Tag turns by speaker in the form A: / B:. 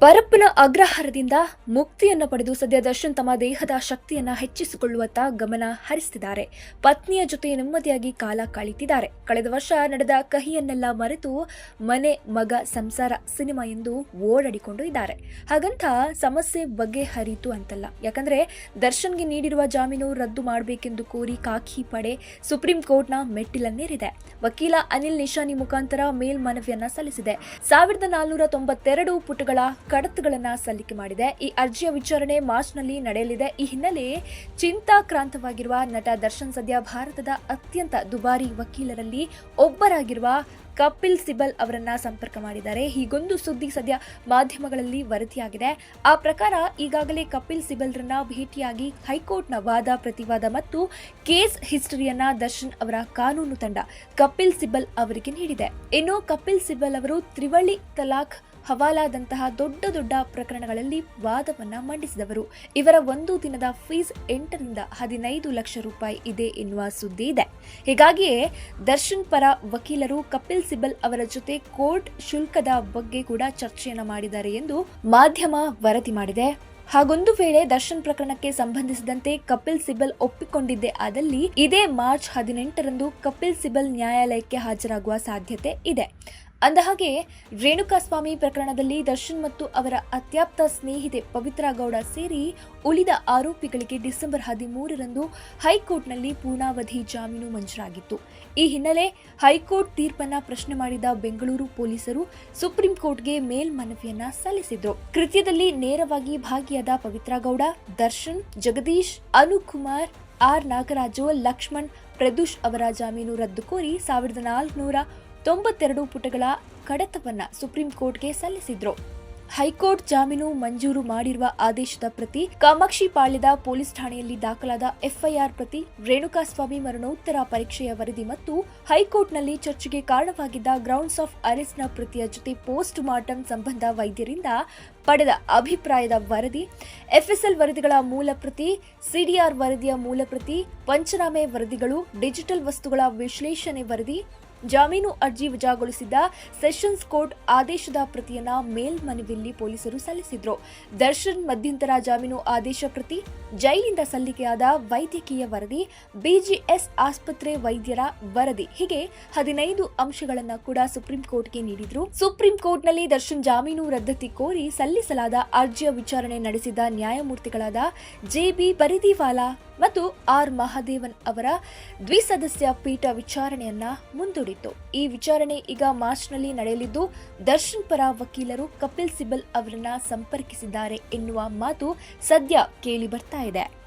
A: ಪರಪ್ಪನ ಅಗ್ರಹಾರದಿಂದ ಮುಕ್ತಿಯನ್ನು ಪಡೆದು ಸದ್ಯ ದರ್ಶನ್ ತಮ್ಮ ದೇಹದ ಶಕ್ತಿಯನ್ನ ಹೆಚ್ಚಿಸಿಕೊಳ್ಳುವತ್ತ ಗಮನ ಹರಿಸುತ್ತಿದ್ದಾರೆ ಪತ್ನಿಯ ಜೊತೆ ನೆಮ್ಮದಿಯಾಗಿ ಕಾಲ ಕಳೀತಿದ್ದಾರೆ. ಕಳೆದ ವರ್ಷ ನಡೆದ ಕಹಿಯನ್ನೆಲ್ಲ ಮರೆತು ಮನೆ, ಮಗ, ಸಂಸಾರ, ಸಿನಿಮಾ ಎಂದು ಓಡಾಡಿಕೊಂಡು ಇದ್ದಾರೆ. ಹಾಗಂತ ಸಮಸ್ಯೆ ಬಗೆಹರಿತು ಅಂತಲ್ಲ. ಯಾಕಂದ್ರೆ ದರ್ಶನ್ಗೆ ನೀಡಿರುವ ಜಾಮೀನು ರದ್ದು ಮಾಡಬೇಕೆಂದು ಕೋರಿ ಕಾಖಿ ಪಡೆ ಸುಪ್ರೀಂ ಕೋರ್ಟ್ನ ಮೆಟ್ಟಿಲನ್ನೇರಿದೆ. ವಕೀಲ ಅನಿಲ್ ನಿಶಾನಿ ಮುಖಾಂತರ ಮೇಲ್ಮನವಿಯನ್ನ ಸಲ್ಲಿಸಿದೆ. ಸಾವಿರದ ನಾಲ್ನೂರ ತೊಂಬತ್ತೆರಡು ಪುಟಗಳ ಕಡತಗಳನ್ನ ಸಲ್ಲಿಕೆ ಮಾಡಿದೆ. ಈ ಅರ್ಜಿಯ ವಿಚಾರಣೆ ಮಾರ್ಚ್ನಲ್ಲಿ ನಡೆಯಲಿದೆ. ಈ ಹಿನ್ನೆಲೆ ಚಿಂತಾಕ್ರಾಂತವಾಗಿರುವ ನಟ ದರ್ಶನ್ ಸದ್ಯ ಭಾರತದ ಅತ್ಯಂತ ದುಬಾರಿ ವಕೀಲರಲ್ಲಿ ಒಬ್ಬರಾಗಿರುವ ಕಪಿಲ್ ಸಿಬಲ್ ಅವರನ್ನ ಸಂಪರ್ಕ ಮಾಡಿದ್ದಾರೆ. ಹೀಗೊಂದು ಸುದ್ದಿ ಸದ್ಯ ಮಾಧ್ಯಮಗಳಲ್ಲಿ ವರದಿಯಾಗಿದೆ. ಆ ಪ್ರಕಾರ ಈಗಾಗಲೇ ಕಪಿಲ್ ಸಿಬಲ್ರನ್ನ ಭೇಟಿಯಾಗಿ ಹೈಕೋರ್ಟ್ನ ವಾದ, ಪ್ರತಿವಾದ ಮತ್ತು ಕೇಸ್ ಹಿಸ್ಟರಿಯನ್ನ ದರ್ಶನ್ ಅವರ ಕಾನೂನು ತಂಡ ಕಪಿಲ್ ಸಿಬಲ್ ಅವರಿಗೆ ನೀಡಿದೆ. ಇನ್ನು ಕಪಿಲ್ ಸಿಬಲ್ ಅವರು ತ್ರಿವಳಿ ತಲಾಖ್ ಹವಾಲಾದಂತಹ ದೊಡ್ಡ ದೊಡ್ಡ ಪ್ರಕರಣಗಳಲ್ಲಿ ವಾದವನ್ನ ಮಂಡಿಸಿದವರು. ಇವರ ಒಂದು ದಿನದ ಫೀಸ್ ಎಂಟರಿಂದ ಹದಿನೈದು ಲಕ್ಷ ರೂಪಾಯಿ ಇದೆ ಎನ್ನುವ ಸುದ್ದಿ ಇದೆ. ಹೀಗಾಗಿಯೇ ದರ್ಶನ್ ಪರ ವಕೀಲರು ಕಪಿಲ್ ಸಿಬಲ್ ಅವರ ಜೊತೆ ಕೋರ್ಟ್ ಶುಲ್ಕದ ಬಗ್ಗೆ ಕೂಡ ಚರ್ಚೆಯನ್ನು ಮಾಡಿದ್ದಾರೆ ಎಂದು ಮಾಧ್ಯಮ ವರದಿ ಮಾಡಿದೆ. ಹಾಗೊಂದು ವೇಳೆ ದರ್ಶನ್ ಪ್ರಕರಣಕ್ಕೆ ಸಂಬಂಧಿಸಿದಂತೆ ಕಪಿಲ್ ಸಿಬಲ್ ಒಪ್ಪಿಕೊಂಡಿದ್ದೇ ಆದಲ್ಲಿ ಇದೇ ಮಾರ್ಚ್ ಹದಿನೆಂಟರಂದು ಕಪಿಲ್ ಸಿಬಲ್ ನ್ಯಾಯಾಲಯಕ್ಕೆ ಹಾಜರಾಗುವ ಸಾಧ್ಯತೆ ಇದೆ. ಅಂದಹಾಗೆ ರೇಣುಕಾಸ್ವಾಮಿ ಪ್ರಕರಣದಲ್ಲಿ ದರ್ಶನ್ ಮತ್ತು ಅವರ ಅತ್ಯಾಪ್ತ ಸ್ನೇಹಿತೆ ಪವಿತ್ರ ಗೌಡ ಸೇರಿ ಉಳಿದ ಆರೋಪಿಗಳಿಗೆ ಡಿಸೆಂಬರ್ ಹದಿಮೂರರಂದು ಹೈಕೋರ್ಟ್ನಲ್ಲಿ ಪೂರ್ಣಾವಧಿ ಜಾಮೀನು ಮಂಜೂರಾಗಿತ್ತು. ಈ ಹಿನ್ನೆಲೆ ಹೈಕೋರ್ಟ್ ತೀರ್ಪನ್ನ ಪ್ರಶ್ನೆ ಮಾಡಿದ ಬೆಂಗಳೂರು ಪೊಲೀಸರು ಸುಪ್ರೀಂ ಕೋರ್ಟ್ಗೆ ಮೇಲ್ಮನವಿಯನ್ನ ಸಲ್ಲಿಸಿದ್ರು. ಕೃತ್ಯದಲ್ಲಿ ನೇರವಾಗಿ ಭಾಗಿಯಾದ ಪವಿತ್ರ ಗೌಡ, ದರ್ಶನ್, ಜಗದೀಶ್, ಅನುಕುಮಾರ್, ಆರ್ ನಾಗರಾಜು, ಲಕ್ಷ್ಮಣ್, ಪ್ರದೂಷ್ ಅವರ ಜಾಮೀನು ರದ್ದು ಕೋರಿ ಸಾವಿರದ ನಾಲ್ಕುನೂರ ತೊಂಬತ್ತೆರಡು ಪುಟಗಳ ಕಡತವನ್ನ ಸುಪ್ರೀಂ ಕೋರ್ಟ್ಗೆ ಸಲ್ಲಿಸಿದ್ರು. ಹೈಕೋರ್ಟ್ ಜಾಮೀನು ಮಂಜೂರು ಮಾಡಿರುವ ಆದೇಶದ ಪ್ರತಿ ಕಾಮಾಕ್ಷಿ ಪಾಳ್ಯದ ಪೊಲೀಸ್ ಠಾಣೆಯಲ್ಲಿ ದಾಖಲಾದ ಎಫ್ಐಆರ್ ಪ್ರತಿ ರೇಣುಕಾಸ್ವಾಮಿ ಮರಣೋತ್ತರ ಪರೀಕ್ಷೆಯ ವರದಿ ಮತ್ತು ಹೈಕೋರ್ಟ್ನಲ್ಲಿ ಚರ್ಚೆಗೆ ಕಾರಣವಾಗಿದ್ದ ಗ್ರೌಂಡ್ಸ್ ಆಫ್ ಅರೆಸ್ಟ್ನ ಪ್ರತಿಯ ಜೊತೆ ಪೋಸ್ಟ್ ಮಾರ್ಟಂ ಸಂಬಂಧ ವೈದ್ಯರಿಂದ ಪಡೆದ ಅಭಿಪ್ರಾಯದ ವರದಿ, ಎಫ್ಎಸ್ಎಲ್ ವರದಿಗಳ ಮೂಲ ಪ್ರತಿ, ಸಿಡಿಆರ್ ವರದಿಯ ಮೂಲ ಪ್ರತಿ, ಪಂಚನಾಮೆ ವರದಿಗಳು, ಡಿಜಿಟಲ್ ವಸ್ತುಗಳ ವಿಶ್ಲೇಷಣೆ ವರದಿ ಜಾಮೀನು ಅರ್ಜಿ ವಜಾಗೊಳಿಸಿದ್ದ ಸೆಷನ್ಸ್ ಕೋರ್ಟ್ ಆದೇಶದ ಪ್ರತಿಯನ್ನ ಮೇಲ್ಮನವಿಯಲ್ಲಿ ಪೊಲೀಸರು ಸಲ್ಲಿಸಿದ್ರು. ದರ್ಶನ್ ಮಧ್ಯಂತರ ಜಾಮೀನು ಆದೇಶ ಪ್ರತಿ ಜೈಲಿಂದ ಸಲ್ಲಿಕೆಯಾದ ವೈದ್ಯಕೀಯ ವರದಿ, ಬಿಜಿಎಸ್ ಆಸ್ಪತ್ರೆ ವೈದ್ಯರ ವರದಿ, ಹೀಗೆ ಹದಿನೈದು ಅಂಶಗಳನ್ನು ಕೂಡ ಸುಪ್ರೀಂ ಕೋರ್ಟ್ಗೆ ನೀಡಿದ್ರು. ಸುಪ್ರೀಂ ಕೋರ್ಟ್ನಲ್ಲಿ ದರ್ಶನ್ ಜಾಮೀನು ರದ್ದತಿ ಕೋರಿ ಸಲ್ಲಿಸಲಾದ ಅರ್ಜಿಯ ವಿಚಾರಣೆ ನಡೆಸಿದ ನ್ಯಾಯಮೂರ್ತಿಗಳಾದ ಜೆಬಿ ಪರಿದಿವಾಲಾ ಮತ್ತು ಆರ್ ಮಹಾದೇವನ್ ಅವರ ದ್ವಿಸದಸ್ಯ ಪೀಠ ವಿಚಾರಣೆಯನ್ನ ಈ ವಿಚಾರಣೆ ಈಗ ಮಾರ್ಚ್ನಲ್ಲಿ ನಡೆಯಲಿದ್ದು, ದರ್ಶನ್ ಪರ ವಕೀಲರು ಕಪಿಲ್ ಸಿಬಲ್ ಅವರನ್ನ ಸಂಪರ್ಕಿಸಿದ್ದಾರೆ ಎನ್ನುವ ಮಾತು ಸದ್ಯ ಕೇಳಿ ಬರ್ತಾ ಇದೆ.